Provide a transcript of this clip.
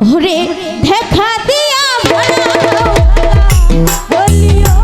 ওরে দেখা দিয়া ভাড়া বলিও